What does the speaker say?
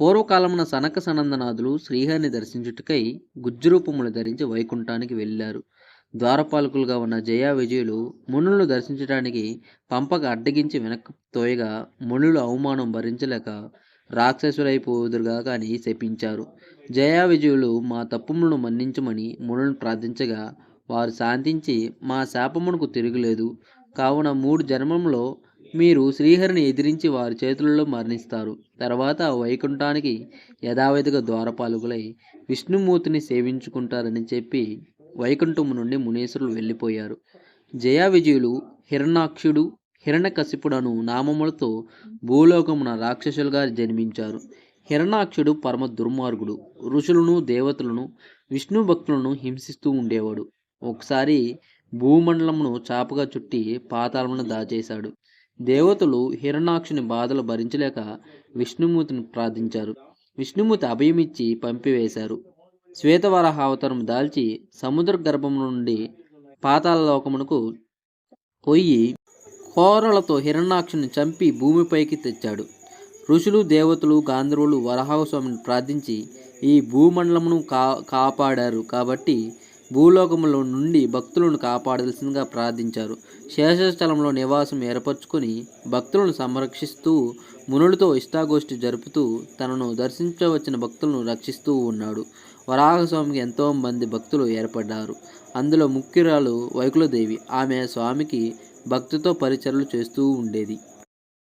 పూర్వకాలమున సనక సనందనాథులు శ్రీహరిని దర్శించుటకై గుజ్జురూపములు ధరించి వైకుంఠానికి వెళ్ళారు. ద్వారపాలకులుగా ఉన్న జయా విజయులు మునులను దర్శించడానికి పంపక అడ్డగించి వెనక్కి తోయగా మునులు అవమానం భరించలేక రాక్షసులైపోదురుగాక అని శపించారు. జయా విజయులు మా తప్పులను మన్నించమని మునులను ప్రార్థించగా వారు శాంతించి మా శాపమునకు తిరుగులేదు. కావున మూడు జన్మంలో మీరు శ్రీహరిని ఎదిరించి వారి చేతులలో మరణిస్తారు. తర్వాత వైకుంఠానికి యథావిధిగా ద్వారపాలకులై విష్ణుమూర్తిని సేవించుకుంటారని చెప్పి వైకుంఠం నుండి మునీశ్వరులు వెళ్ళిపోయారు. జయా విజయులు హిరణాక్షుడు హిరణకశిపుడను నామములతో భూలోకమున రాక్షసులుగా జన్మించారు. హిరణాక్షుడు పరమ దుర్మార్గుడు ఋషులను దేవతలను విష్ణు భక్తులను హింసిస్తూ ఉండేవాడు. ఒకసారి భూమండలమును చాపగా చుట్టి పాతాళమును దాచేశాడు. దేవతలు హిరణాక్షుని బాధలు భరించలేక విష్ణుమూర్తిని ప్రార్థించారు. విష్ణుమూర్తి అభయమిచ్చి పంపివేశారు. శ్వేతవరాహ అవతారం దాల్చి సముద్ర గర్భం నుండి పాతాల లోకమునకు పోయి కోరలతో హిరణాక్షుని చంపి భూమిపైకి తెచ్చాడు. ఋషులు దేవతలు గాంధర్వులు వరహాస్వామిని ప్రార్థించి ఈ భూమండలమును కా కాపాడారు కాబట్టి భూలోకములో నుండి భక్తులను కాపాడాల్సిందిగా ప్రార్థించారు. శేషస్థలంలో నివాసం ఏర్పరచుకొని భక్తులను సంరక్షిస్తూ మునులతో ఇష్టాగోష్ఠి జరుపుతూ తనను దర్శించవచ్చిన భక్తులను రక్షిస్తూ ఉన్నాడు. వరాహస్వామికి ఎంతో మంది భక్తులు ఏర్పడ్డారు. అందులో ముఖ్యురాలు వైకులదేవి. ఆమె స్వామికి భక్తితో పరిచర్లు చేస్తూ ఉండేది.